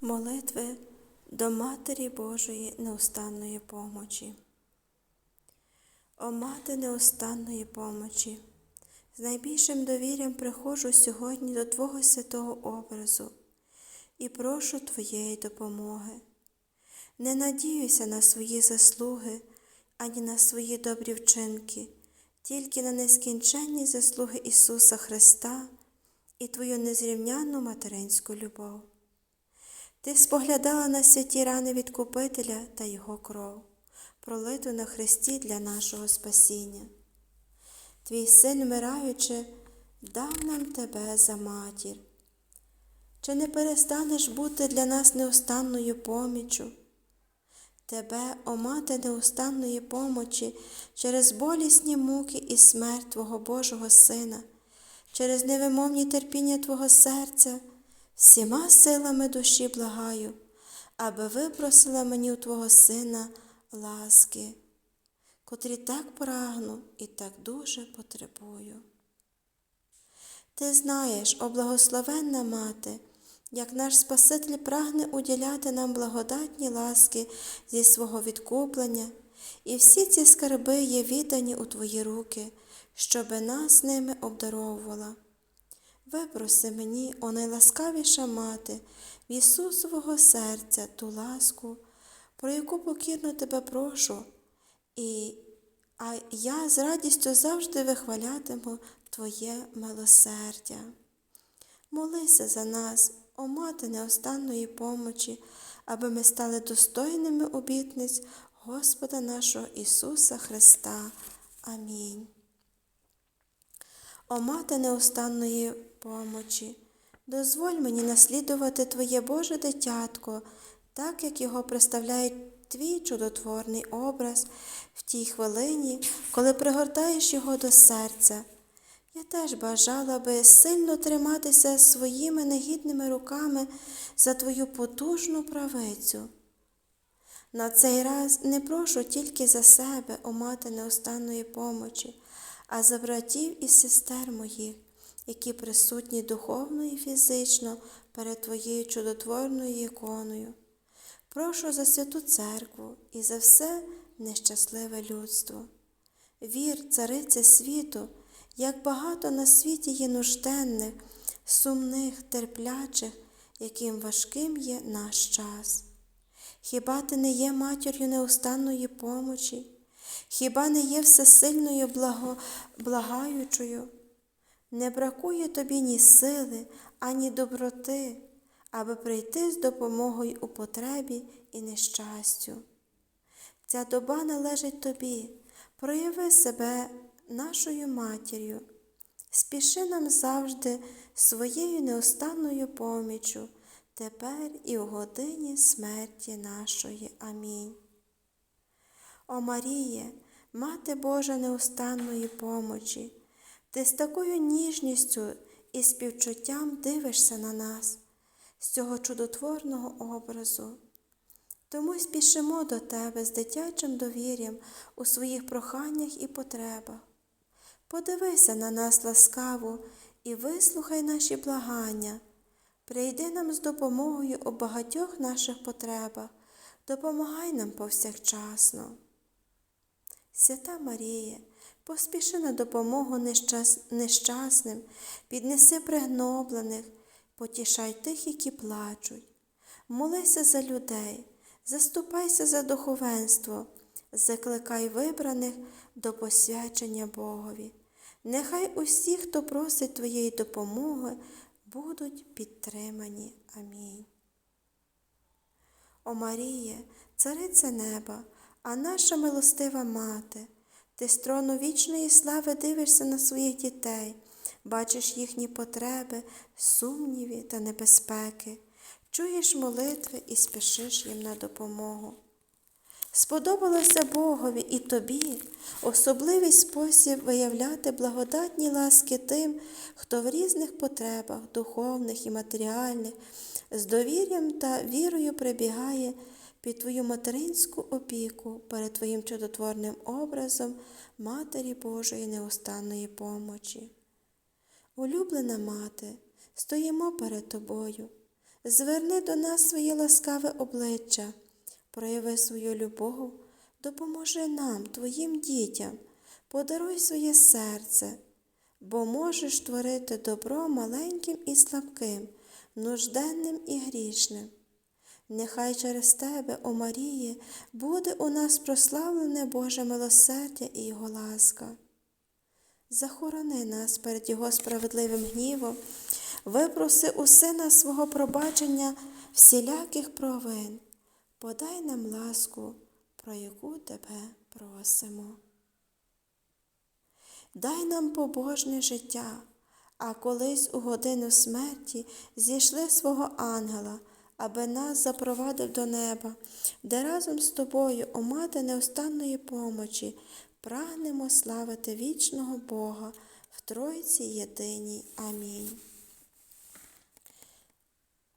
Молитви до Матері Божої неустанної помочі. О мати неустанної помочі, з найбільшим довір'ям приходжу сьогодні до Твого святого образу і прошу Твоєї допомоги. Не надіюся на свої заслуги, ані на свої добрі вчинки, тільки на нескінченні заслуги Ісуса Христа і Твою незрівнянну материнську любов. Ти споглядала на святі рани Відкупителя та Його кров, пролиту на Христі для нашого спасіння. Твій син, вмираючи, дав нам тебе за матір. Чи не перестанеш бути для нас неустанною поміччю? Тебе, о мати неустанної помочі, через болісні муки і смерть Твого Божого Сина, через невимовні терпіння Твого серця, всіма силами душі благаю, аби випросила мені у Твого Сина ласки, котрі так прагну і так дуже потребую. Ти знаєш, о благословенна мати, як наш Спаситель прагне уділяти нам благодатні ласки зі свого відкуплення, і всі ці скарби є віддані у Твої руки, щоби нас ними обдаровувала. Випроси мені, о найласкавіша мати, в Ісусового серця ту ласку, про яку покірно тебе прошу, і, а я з радістю завжди вихвалятиму Твоє милосердя. Молися за нас, о мати неостанної помочі, аби ми стали достойними обітниць Господа нашого Ісуса Христа. Амінь. О мати неустанної помочі, дозволь мені наслідувати Твоє Боже дитятко, так як його представляє твій чудотворний образ в тій хвилині, коли пригортаєш його до серця. Я теж бажала би сильно триматися своїми негідними руками за Твою потужну правицю. На цей раз не прошу тільки за себе, о мати неостанної помочі, а за братів і сестер моїх, які присутні духовно і фізично перед Твоєю чудотворною іконою. Прошу за святу церкву і за все нещасливе людство. Вір, цариця світу, як багато на світі є нужденних, сумних, терплячих, яким важким є наш час. Хіба ти не є матір'ю неустанної помочі? Хіба не є всесильною благо, благаючою? Не бракує тобі ні сили, ані доброти, аби прийти з допомогою у потребі і нещастю. Ця доба належить тобі, прояви себе нашою матір'ю, спіши нам завжди своєю неустанною поміччю, тепер і у годині смерті нашої. Амінь. О Маріє, Мати Божа неустанної помочі, ти з такою ніжністю і співчуттям дивишся на нас, з цього чудотворного образу. Тому спішимо до Тебе з дитячим довір'ям у своїх проханнях і потребах. Подивися на нас ласкаво і вислухай наші благання. Прийди нам з допомогою у багатьох наших потребах, допомагай нам повсякчасно. Свята Марія, поспіши на допомогу нещас... нещасним, піднеси пригноблених, потішай тих, які плачуть. Молися за людей, заступайся за духовенство, закликай вибраних до посвячення Богові. Нехай усі, хто просить Твоєї допомоги, будуть підтримані. Амінь. О Маріє, цариця неба, а наша милостива мати, ти з трону вічної слави дивишся на своїх дітей, бачиш їхні потреби, сумніви та небезпеки, чуєш молитви і спішиш їм на допомогу. Сподобалося Богові і тобі особливий спосіб виявляти благодатні ласки тим, хто в різних потребах, духовних і матеріальних, з довір'ям та вірою прибігає під твою материнську опіку перед Твоїм чудотворним образом Матері Божої неустанної помочі. Улюблена мати, стоїмо перед тобою. зверни до нас своє ласкаве обличчя, прояви свою любов, допоможи нам, Твоїм дітям, подаруй своє серце, бо можеш творити добро маленьким і слабким, нужденним і грішним. Нехай через тебе, о Маріє, буде у нас прославлене Боже милосердя і Його ласка. Захорони нас перед Його справедливим гнівом, випроси у Сина свого пробачення всіляких провин, подай нам ласку, про яку тебе просимо. Дай нам побожне життя, а колись у годину смерті зійшли свого ангела, аби нас запровадив до неба, де разом з тобою, о мати неустанної помочі, прагнемо славити вічного Бога в Тройці єдиній. Амінь.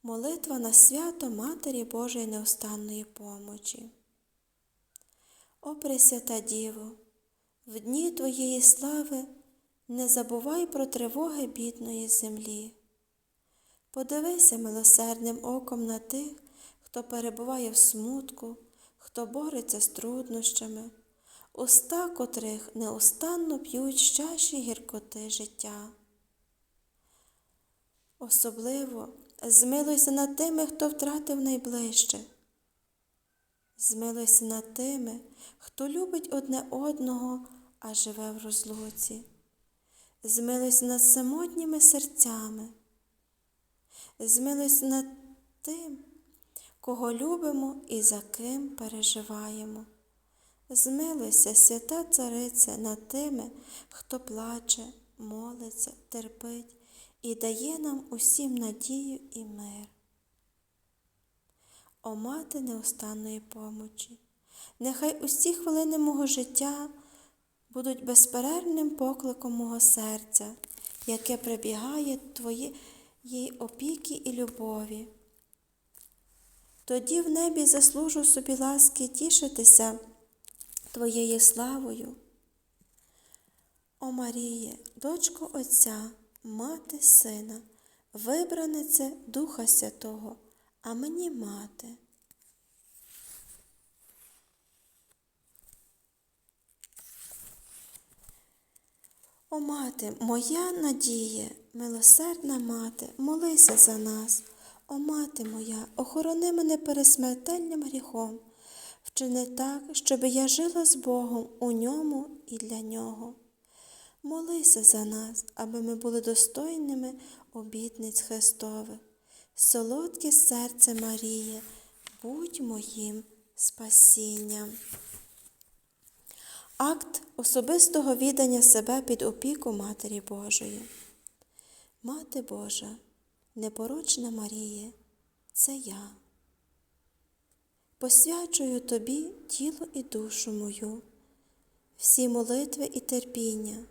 Молитва на свято Матері Божої неустанної помочі. О Пресвята Діво, в дні Твоєї слави не забувай про тривоги бідної землі. Подивися милосердним оком на тих, хто перебуває в смутку, хто бореться з труднощами, уста котрих неустанно п'ють з чаші гіркоти життя. Особливо змилуйся над тими, хто втратив найближче. Змилуйся над тими, хто любить одне одного, а живе в розлуці. Змилуйся над самотніми серцями. Змилуйся над тим, кого любимо і за ким переживаємо. Змилуйся, свята Цариця, над тими, хто плаче, молиться, терпить і дає нам усім надію і мир. О мати неустанної помочі, нехай усі хвилини мого життя будуть безперервним покликом мого серця, яке прибігає твоєї опіки і любові. Тоді в небі заслужу собі ласки тішитися Твоєю славою. О Маріє, дочко Отця, мати Сина, вибранице Духа Святого, а мені мати. О мати, моя надія, милосердна мати, молися за нас. О мати моя, охорони мене перед смертельним гріхом, вчини так, щоби я жила з Богом у ньому і для нього. Молися за нас, аби ми були достойними обітниць Христових. Солодке серце Маріє, будь моїм спасінням. Акт особистого віддання себе під опіку Матері Божої. Мати Божа, непорочна Маріє, це я. Посвячую тобі тіло і душу мою, всі молитви і терпіння,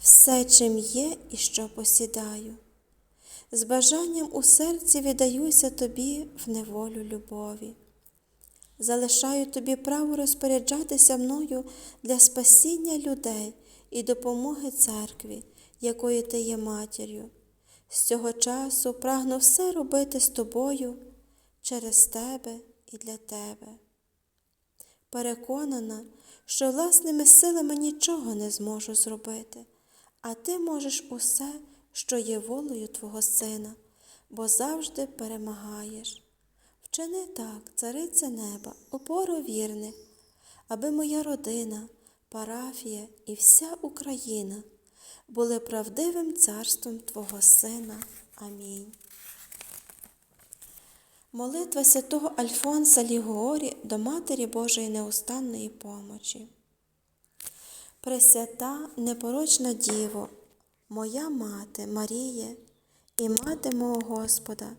все, чим є і що посідаю. З бажанням у серці віддаюся тобі в неволю любові. Залишаю тобі право розпоряджатися мною для спасіння людей і допомоги церкві, якої ти є матір'ю. З цього часу прагну все робити з тобою через тебе і для тебе. Переконана, що власними силами нічого не зможу зробити, а ти можеш усе, що є волею Твого Сина, бо завжди перемагаєш. Вчини так, цариця неба, опору вірних, аби моя родина, парафія і вся Україна були правдивим царством Твого Сина. Амінь. Молитва святого Альфонса Лігуорі до Матері Божої неустанної помочі. Пресвята непорочна Діво, моя мати Маріє і мати мого Господа,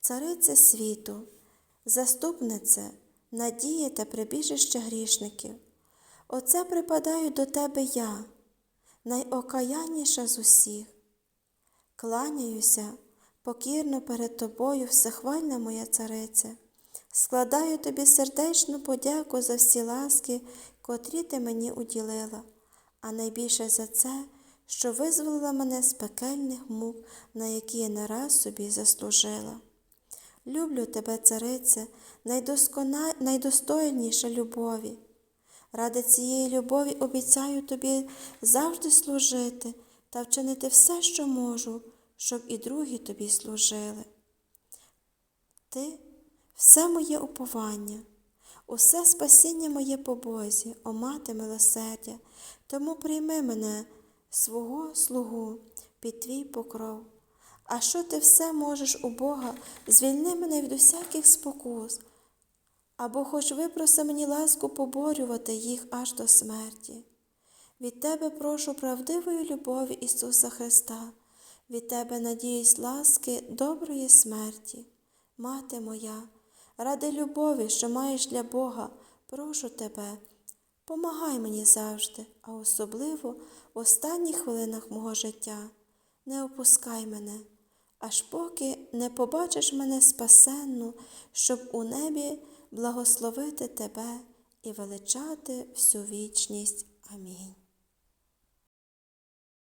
цариця світу, заступнице, надія та прибіжище грішників. Оце припадаю до тебе я, найокаянніша з усіх. Кланяюся покірно перед тобою, всехвальна моя царице, складаю тобі сердечну подяку за всі ласки, котрі ти мені уділила, а найбільше за це, що визволила мене з пекельних мук, на які я не раз собі заслужила. Люблю тебе, царице, найдоскона... найдостойніша любові. Ради цієї любові обіцяю тобі завжди служити та вчинити все, що можу, щоб і другі тобі служили. Ти все моє уповання, усе спасіння моє по Бозі, о мати милосердя, тому прийми мене, свого слугу, під твій покров. А що ти все можеш у Бога, звільни мене від усяких спокус, або хоч випроси мені ласку поборювати їх аж до смерті. Від Тебе прошу правдивої любові Ісуса Христа, від Тебе надіюсь ласки доброї смерті. Мати моя, ради любові, що маєш для Бога, прошу Тебе, помагай мені завжди, а особливо в останніх хвилинах мого життя. Не опускай мене, аж поки не побачиш мене спасенну, щоб у небі благословити Тебе і величати всю вічність. Амінь.